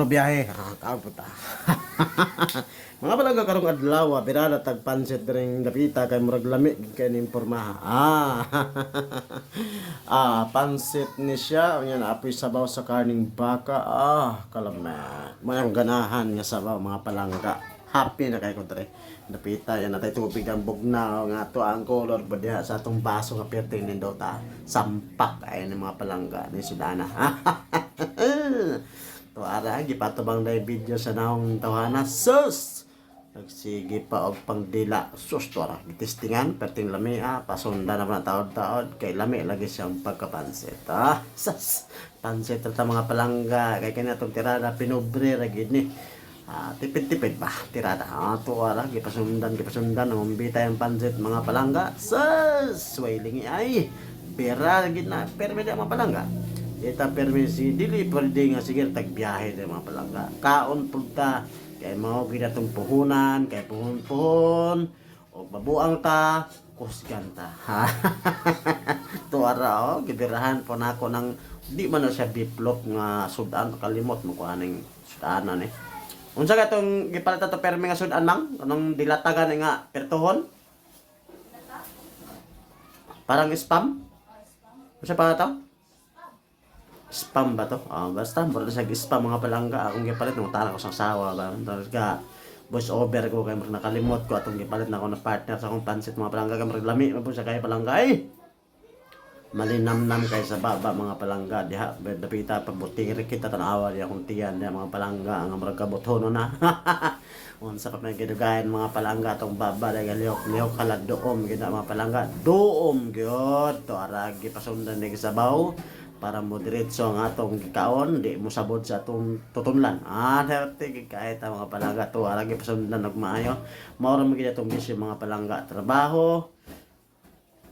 probiyahe. Ah, kaputa. mga palangga karong adlaw, ah, birada tag pansit ring dapita kay murag lami kay ning pormaha. Ah. ah, pansit ni siya, unya apoy sabaw sa karning baka. Ah, kalamet. Mayang ganahan nga sabaw mga palangga. Happy na kay ko dre. Napita yan natay tubig ang bugnaw nga to ang color ba diha sa atong baso nga perting nindota. Sampak ay ng mga palangga ni Sudana. to ara gipatubang na video sa naong tawhana. Sus! Nagsige pa og pangdila. Sus to ara gitistingan perting lami ah pasunda na mga taod-taod kay lami lagi siyang pagkapansit. Ah, sus! Pansit ta mga palangga kay kanya tong tirada pinobre ra gid ni. Ah, tipid-tipid ba? Tirada. Ah, tuwa lang. Gipasundan, gipasundan. Umumbita yung pansit mga palangga. Sus! Swailing ay. Pera lagi na. Permi di mga palangga. Ita permi si Dili pwede nga sige tagbiyahe di mga palangga. Kaon punta. Kaya mao gina tong puhunan. Kaya puhon-puhon. O babuang ta. Kusgan ta. Tuwa ra oh. Gibirahan po na ako ng di man na siya biplop nga sudan kalimot mo ko aning sudanan eh. Unsa ka tong gipalta to permi nga sudan mang? Anong dilatagan nga pertuhon? Parang spam? Unsa pa to? Spam ba to? Ah, basta mura na siya spam mga palangga. Akong gipalit nung tala ko sa sawa ba. Tapos ka voice over ko kay murag nakalimot ko atong gipalit na ako na partner sa akong pansit mga palangga kay murag lami man po siya kay palangga ay. Malinamnam kay sa baba mga palangga diha dapita pabuting kita tanawa diha akong tiyan diha mga palangga ang murag kabuthono na. Unsa pa may gidugayan mga palangga tong baba dahil lihok lihok kala doom gina mga palangga doom gyud to aragi pasundan ni sabaw para mo diretso ang atong gikaon di mo sabot sa atong tutunlan ah dati kahit ang mga palangga. To aragi pasundan nagmaayo. Mao ra magid atong bisyo mga palangga. Trabaho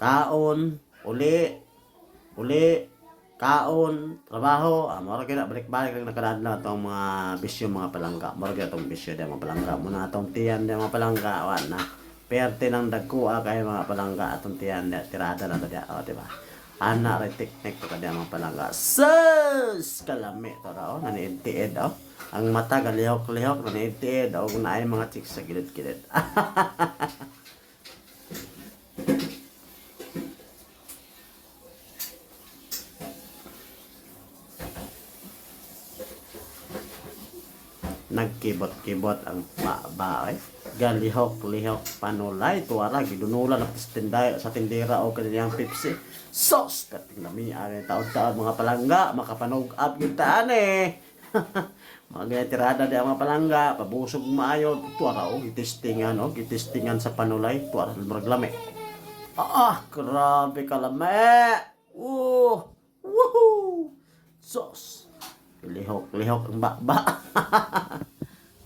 kaon uli uli kaon trabaho. Ah mora kina balik-balik lang nakadadlaw atong mga bisyo mga palangga. Mora kina atong bisyo di mga palangga. Muna atong tiyan di mga palangga. Wan na. Perte ng dagkuha kay mga palangga atong tiyan di tirada na to di oh di ba ana ray teknik to kadi mga palangga sus! Kalami to raw. Naniintiid oh. Ang mata galihok-lihok naniintiid oh. Kung naay mga chicks sa gilid-gilid nagkibot-kibot ang ba eh. galihok-lihok panulay tuwara gidunulan at tinday sa tindera o kaniyang pipsi. Sos! Kating nami ay taon-taon mga palangga makapanog up yung taan eh. Mga tirada di mga palangga pabusog maayo tuwara o gitistingan o gitistingan sa panulay tuwara lumrag lami ah grabe kalame! Uh woohoo! Sos! Lihok lihok ang bakba